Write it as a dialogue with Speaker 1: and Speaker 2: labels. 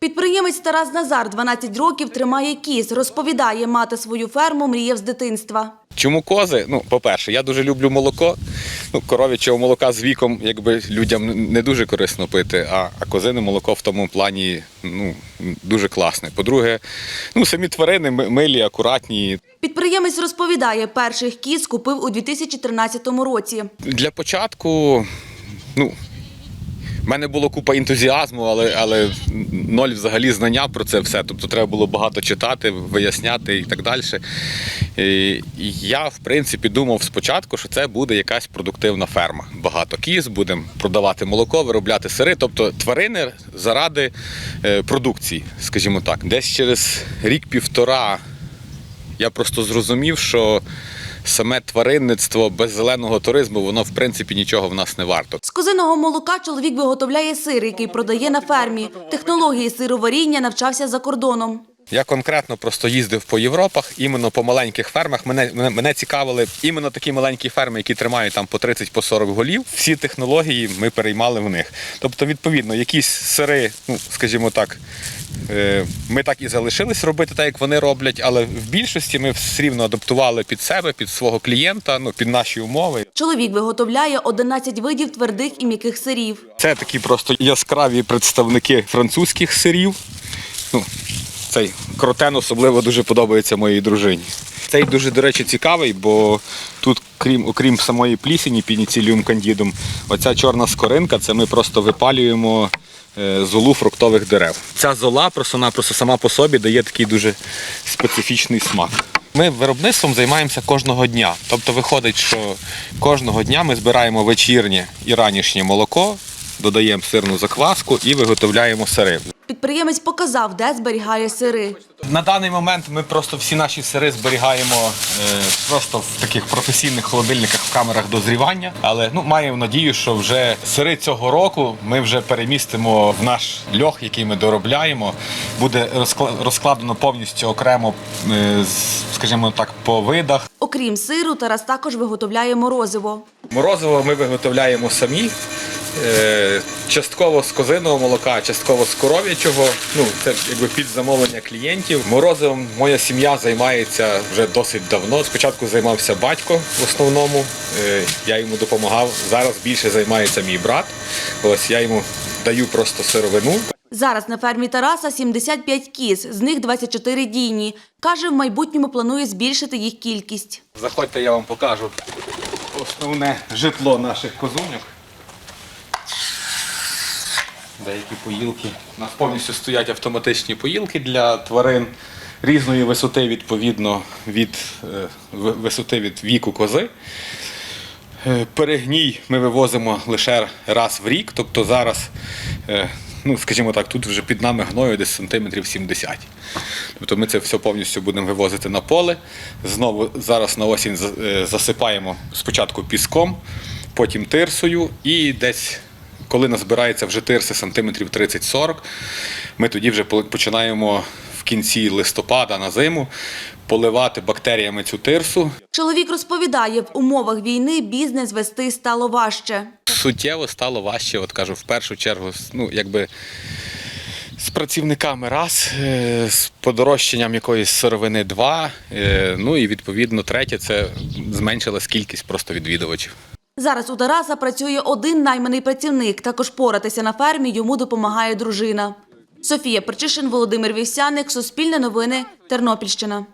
Speaker 1: Підприємець Тарас Назар 12 років тримає кіз. Розповідає, мати свою ферму мріяв з дитинства.
Speaker 2: Чому кози? Ну, по-перше, я дуже люблю молоко. Ну, коров'ячого молока з віком якби людям не дуже корисно пити, а, а козине молоко в тому плані ну, дуже класне. По-друге, ну, самі тварини милі, акуратні.
Speaker 1: Підприємець розповідає, перших кіз купив у 2013 році.
Speaker 2: Для початку, ну, в мене було купа ентузіазму, але, але ноль взагалі знання про це все. Тобто треба було багато читати, виясняти і так далі. І я, в принципі, думав спочатку, що це буде якась продуктивна ферма. Багато кіз, будемо продавати молоко, виробляти сири, тобто тварини заради е, продукції, скажімо так. Десь через рік-півтора я просто зрозумів, що саме тваринництво без зеленого туризму, воно в принципі нічого в нас не варто.
Speaker 1: З козиного молока чоловік виготовляє сир, який продає на фермі. Технології сироваріння навчався за кордоном.
Speaker 2: Я конкретно просто їздив по Європах, іменно по маленьких фермах. Мене, мене, мене цікавили іменно такі маленькі ферми, які тримають там по 30 по 40 голів. Всі технології ми переймали в них. Тобто, відповідно, якісь сири, ну скажімо так, е, ми так і залишились робити, так як вони роблять, але в більшості ми все рівно адаптували під себе, під свого клієнта, ну під наші умови.
Speaker 1: Чоловік виготовляє 11 видів твердих і м'яких сирів.
Speaker 2: Це такі просто яскраві представники французьких сирів. Ну, цей кротен особливо дуже подобається моїй дружині. Цей дуже, до речі, цікавий, бо тут, крім, окрім самої плісені пініціліум кандідум, оця чорна скоринка це ми просто випалюємо е, золу фруктових дерев. Ця зола просто напросто сама по собі дає такий дуже специфічний смак. Ми виробництвом займаємося кожного дня. Тобто виходить, що кожного дня ми збираємо вечірнє і ранішнє молоко, додаємо сирну закваску і виготовляємо сири.
Speaker 1: Підприємець показав, де зберігає сири.
Speaker 2: На даний момент ми просто всі наші сири зберігаємо е, просто в таких професійних холодильниках в камерах дозрівання. Але ну маємо надію, що вже сири цього року ми вже перемістимо в наш льох, який ми доробляємо. Буде розкла- розкладено повністю окремо, е, скажімо так, по видах.
Speaker 1: Окрім сиру, Тарас також виготовляє морозиво.
Speaker 2: Морозиво ми виготовляємо самі. Е, Частково з козиного молока, частково з коров'ячого. Ну це якби під замовлення клієнтів. Морозивом моя сім'я займається вже досить давно. Спочатку займався батько в основному. е, Я йому допомагав. Зараз більше займається мій брат. Ось я йому даю просто сировину.
Speaker 1: Зараз на фермі Тараса 75 кіз, з них 24 дійні. Каже, в майбутньому планує збільшити їх кількість.
Speaker 2: Заходьте, я вам покажу основне житло наших козуньок. Деякі поїлки. У нас повністю стоять автоматичні поїлки для тварин різної висоти, відповідно від е, висоти від віку кози. Е, Перегній ми вивозимо лише раз в рік, тобто зараз, е, ну скажімо так, тут вже під нами гною десь сантиметрів 70. Тобто ми це все повністю будемо вивозити на поле. Знову зараз на осінь засипаємо спочатку піском, потім тирсою і десь. Коли назбирається вже тирси сантиметрів 30-40, ми тоді вже починаємо в кінці листопада на зиму поливати бактеріями цю тирсу,
Speaker 1: Чоловік розповідає, в умовах війни бізнес вести стало важче.
Speaker 2: суттєво стало важче, от кажу, в першу чергу, ну, якби з працівниками раз, е, з подорожчанням якоїсь сировини два, е, ну і відповідно третє це зменшилась кількість просто відвідувачів.
Speaker 1: Зараз у Тараса працює один найманий працівник. Також поратися на фермі йому допомагає дружина. Софія Перчишин, Володимир Вівсяник, Суспільне новини, Тернопільщина.